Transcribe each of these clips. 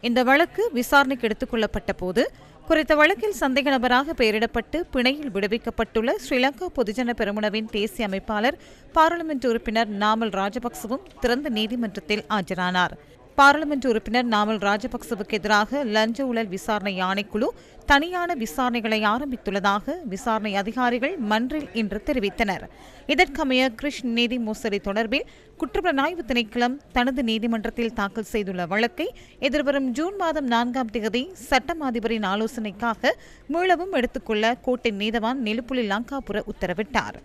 இந்த வழக்கு விசாரணைக்கு எடுத்துக் கொள்ளப்பட்ட போது குறித்த வழக்கில் சந்தேக நபராக பெயரிடப்பட்டு பிணையில் விடுவிக்கப்பட்டுள்ள ஸ்ரீலங்கா பொதுஜன பெருமுனவின் தேசிய அமைப்பாளர் பாராளுமன்ற உறுப்பினர் நாமல் ராஜபக்சவும் திறந்த நீதிமன்றத்தில் ஆஜரானார். பாராளுமன்ற உறுப்பினர் நாமல் ராஜபக்சவுக்கு எதிராக லஞ்ச ஊழல் விசாரணை ஆணைக்குழு தனியான விசாரணைகளை ஆரம்பித்துள்ளதாக விசாரணை அதிகாரிகள் மன்றில் இன்று தெரிவித்தனர். இதற்கமைய கிருஷ் நீதி மோசடி தொடர்பில் குற்றப்புலனாய்வு திணைக்களம் தனது நீதிமன்றத்தில் தாக்கல் செய்துள்ள வழக்கை எதிர்வரும் ஜூன் மாதம் நான்காம் தேதி சட்டம் அதிபரின் ஆலோசனைக்காக மீளவும் எடுத்துக்கொள்ள கோட்டை நீதவான் நெலுப்புலி லங்காபுர உத்தரவிட்டார்.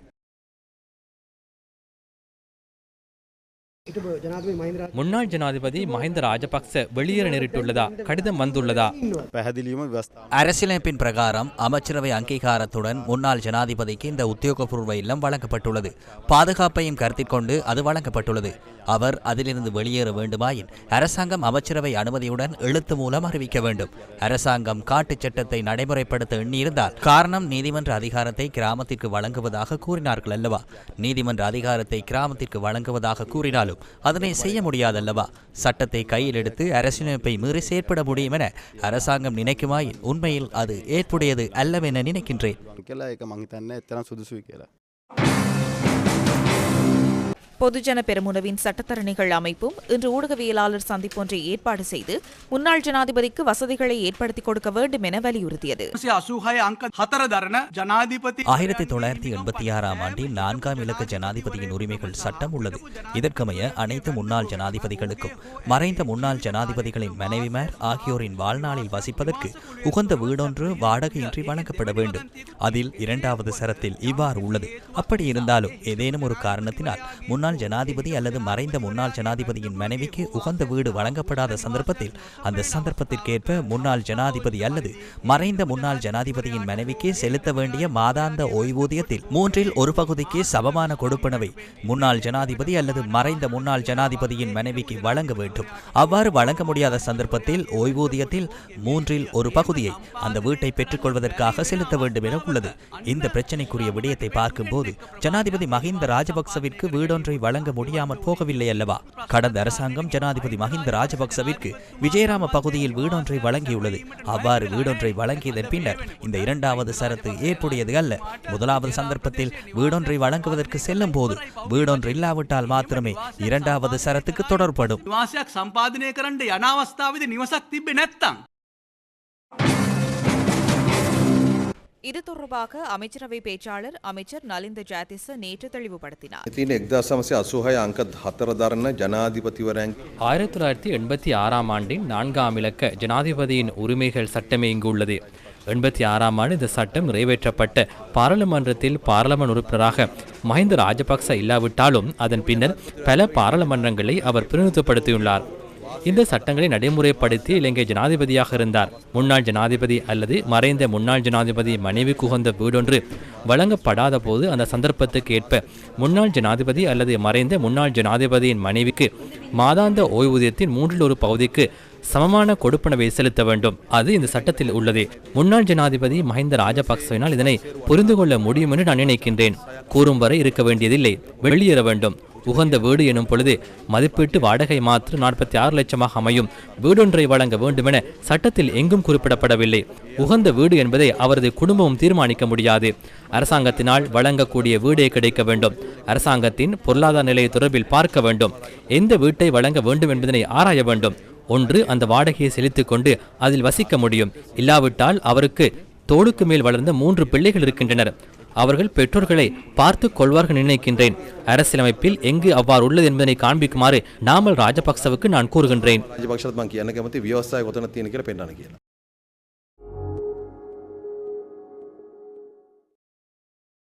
முன்னாள் ஜனாதிபதி மஹிந்த ராஜபக்ச வெளியேற நேரிட்டுள்ளதா? கடிதம் வந்துள்ளதா? அரசியலமைப்பின் பிரகாரம் அமைச்சரவை அங்கீகாரத்துடன் முன்னாள் ஜனாதிபதிக்கு இந்த உத்தியோகபூர்வ இல்லம் வழங்கப்பட்டுள்ளது. பாதுகாப்பையும் கருத்தில் கொண்டு அது வழங்கப்பட்டுள்ளது. அவர் அதிலிருந்து வெளியேற வேண்டுமாயின் அரசாங்கம் அமைச்சரவை அனுமதியுடன் எழுத்து மூலம் அறிவிக்க வேண்டும். அரசாங்கம் காட்டு சட்டத்தை நடைமுறைப்படுத்த எண்ணியிருந்தால் காரணம் நீதிமன்ற அதிகாரத்தை கிராமத்திற்கு வழங்குவதாக கூறினார்கள் அல்லவா? நீதிமன்ற அதிகாரத்தை கிராமத்திற்கு வழங்குவதாக கூறினாலும் அதனை செய்ய முடியாதல்லவா சட்டத்தை கையில் எடுத்து அரசியலமைப்பை மீறி செயற்பட முடியும் என அரசாங்கம் நினைக்குமாயின் உண்மையில் அது ஏற்புடையது அல்லவென நினைக்கின்றேன் பொதுஜன பெருமுனவின் சட்டத்தரணிகள் அமைப்பும் இன்று ஊடகவியலாளர் சந்திப்பொன்றை ஏற்பாடு செய்து முன்னாள் ஜனாதிபதிக்கு வசதிகளை ஏற்படுத்திக் கொடுக்க வேண்டும் என வலியுறுத்தியது. ஆயிரத்தி தொள்ளாயிரத்தி எண்பத்தி ஆறாம் ஆண்டில் நான்காம் இலக்க ஜனாதிபதியின் உரிமைகள் சட்டம் உள்ளது. இதற்கமைய அனைத்து முன்னாள் ஜனாதிபதிகளுக்கும் மறைந்த முன்னாள் ஜனாதிபதிகளின் மனைவிமார் ஆகியோரின் வாழ்நாளில் வசிப்பதற்கு உகந்த வீடொன்று வாடகையின்றி வழங்கப்பட வேண்டும். அதில் இரண்டாவது சரத்தில் இவ்வாறு உள்ளது. அப்படி இருந்தாலும் ஏதேனும் ஒரு காரணத்தினால் முன்னாள் முன்னாள் ஜனாதிபதி அல்லது மறைந்த முன்னாள் ஜனாதிபதியின் மனைவிக்கு உகந்த வீடு வழங்கப்படாத சந்தர்ப்பத்தில் அந்த சந்தர்ப்பத்திற்கேற்ப முன்னாள் ஜனாதிபதி அல்லது மறைந்த முன்னாள் ஜனாதிபதியின் மனைவிக்கு செலுத்த வேண்டிய மாதாந்த ஓய்வூதியத்தில் மூன்றில் ஒரு பகுதிக்கு சமமான கொடுப்பனவை முன்னாள் ஜனாதிபதி அல்லது மறைந்த முன்னாள் ஜனாதிபதியின் மனைவிக்கு வழங்க வேண்டும். அவ்வாறு வழங்க முடியாத சந்தர்ப்பத்தில் ஓய்வூதியத்தில் மூன்றில் ஒரு பகுதியை அந்த வீட்டை பெற்றுக்கொள்வதற்காக செலுத்த வேண்டும் என உள்ளது. இந்த பிரச்சனைக்குரிய விடயத்தை பார்க்கும்போது ஜனாதிபதி மஹிந்த ராஜபக்சவிற்கு வீடொன்றை வழங்க முடியாமல் போகவில்லை அல்லவா? கடந்த அரசாங்கம் ஜனாதிபதி மஹிந்த ராஜபக்சவிற்கு விஜயராம பகுதியில் வீடொன்றை வழங்கியுள்ளது. அவ்வாறு வீடொன்றை வழங்கியதன் பின்னர் இந்த இரண்டாவது சரத்து ஏற்புடையது அல்ல. முதலாவது சந்தர்ப்பத்தில் வீடொன்றை வழங்குவதற்கு செல்லும் போது வீடொன்று இல்லாவிட்டால் மாத்திரமே இரண்டாவது சரத்துக்கு தொடர்படும். இது தொடர்பாக அமைச்சரவை பேச்சாளர் அமைச்சர் நலிந்த ஜாதிச நேற்று தெளிவுபடுத்தினார். ஆயிரத்தி தொள்ளாயிரத்தி எண்பத்தி ஆறாம் ஆண்டின் நான்காம் இலக்க ஜனாதிபதியின் உரிமைகள் சட்டமே இங்கு உள்ளது எண்பத்தி ஆறாம் ஆண்டு இந்த சட்டம் நிறைவேற்றப்பட்ட பாராளுமன்றத்தில் பாராளுமன்ற உறுப்பினராக மஹிந்த ராஜபக்ச இல்லாவிட்டாலும் அதன் பின்னர் பல பாராளுமன்றங்களை அவர் பிரதிநிதித்துவப்படுத்தியுள்ளார் இந்த சட்டங்களை நடைமுறைப்படுத்தி இலங்கை ஜனாதிபதியாக இருந்தார். முன்னாள் ஜனாதிபதி அல்லது மறைந்த முன்னாள் ஜனாதிபதி மனைவி குகந்த வீடொன்று வழங்கப்படாத போது அந்த சந்தர்ப்பத்துக்கு ஏற்ப முன்னாள் ஜனாதிபதி அல்லது மறைந்த முன்னாள் ஜனாதிபதியின் மனைவிக்கு மாதாந்த ஓய்வூதியத்தின் மூன்றில் ஒரு பகுதிக்கு சமமான கொடுப்பனவை செலுத்த வேண்டும். அது இந்த சட்டத்தில் உள்ளது. முன்னாள் ஜனாதிபதி மஹிந்த ராஜபக்சவினால் இதனை புரிந்து கொள்ள முடியும் என்று நான் நினைக்கின்றேன். கூறும் வரை இருக்க வேண்டியதில்லை. வெளியேற வேண்டும். உகந்த வீடு எனும் பொழுது மதிப்பீட்டு வாடகை மாத்திரம் நாற்பத்தி ஆறு லட்சமாக அமையும். வீடொன்றை வழங்க வேண்டுமென சட்டத்தில் எங்கும் குறிப்பிடப்படவில்லை. உகந்த வீடு என்பதை அவரது குடும்பமும் தீர்மானிக்க முடியாது. அரசாங்கத்தினால் வழங்கக்கூடிய வீடே கிடைக்க வேண்டும். அரசாங்கத்தின் பொருளாதார நிலை தொடர்பில் பார்க்க வேண்டும். எந்த வீட்டை வழங்க வேண்டும் என்பதனை ஆராய வேண்டும். ஒன்று அந்த வாடகையை செலுத்திக் கொண்டு அதில் வசிக்க முடியும். இல்லாவிட்டால் அவருக்கு தோளுக்கு மேல் வளர்ந்த மூன்று பிள்ளைகள் இருக்கின்றனர். அவர்கள் பெற்றோர்களை பார்த்து கொள்வார்கள் நினைக்கின்றேன். அரசியலமைப்பில் எங்கு அவ்வாறு உள்ளது என்பதனை காண்பிக்குமாறு நாமல் ராஜபக்சவுக்கு நான் கூறுகின்றேன்.